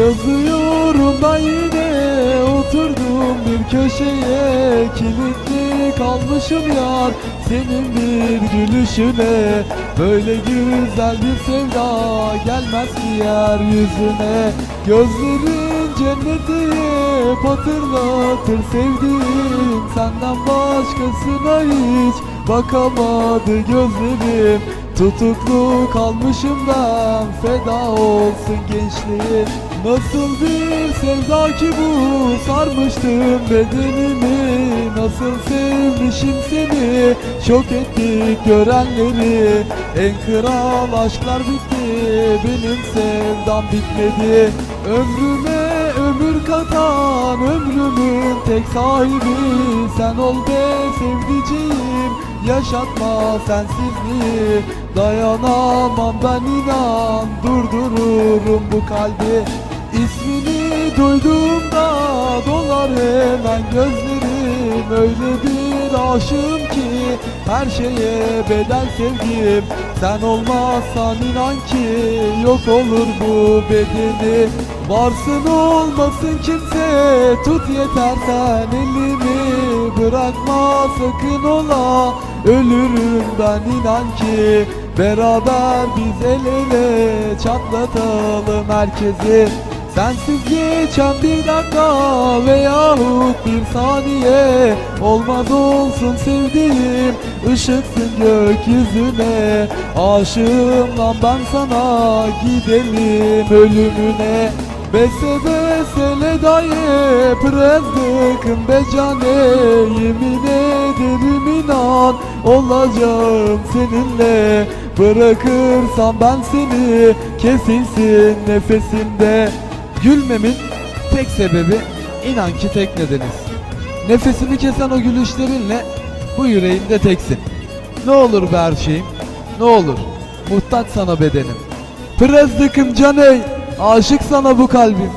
Yazıyorum ben yine oturdum bir köşeye. Kilitli kalmışım yar senin bir gülüşüne. Böyle güzel bir sevda gelmez ki yeryüzüne. Gözlerin cenneti hep hatırlatır sevdiğim. Senden başkasına hiç bakamadı gözlerim Tutuklu kalmışım ben feda olsun gençliği Nasıl bir sevda ki bu? Sarmıştım bedenimi. Nasıl sevmişim seni? Şok ettik görenleri. En kral aşklar bitti benim sevdam bitmedi. Ömrüme ömür katan ömrümün tek sahibi. Sen ol be sevdiceğim yaşatma sensizliği. Dayanamam ben inan. Durdururum bu kalbi. İsmini duyduğumda dolar hemen gözlerim. Öyle bir aşığım ki her şeye bedel sevgim. Sen olmazsan inan ki yok olur bu bedeni Varsın olmasın kimse. Tut yeter sen elimi. Bırakma sakın ola ölürüm ben inan ki. Beraber biz el ele çatlatalım herkesi. Sensiz geçen bir dakika veyahut bir saniye. Olmaz olsun sevdiğim ışıksın gökyüzüne. Aşığım lan ben sana gidelim ölümüne Bese besele daye prezdıkım be cane. Yemin ederim inan olacağım seninle. Bırakırsam ben seni kesilsin nefesimde. Gülmemin tek sebebi inan ki tek nedeniz. Nefesimi kesen o gülüşlerinle bu yüreğimde teksin. Ne olur be her şeyim ne olur. Muhtaç sana bedenim. Prezdıkım caney aşık sana bu kalbim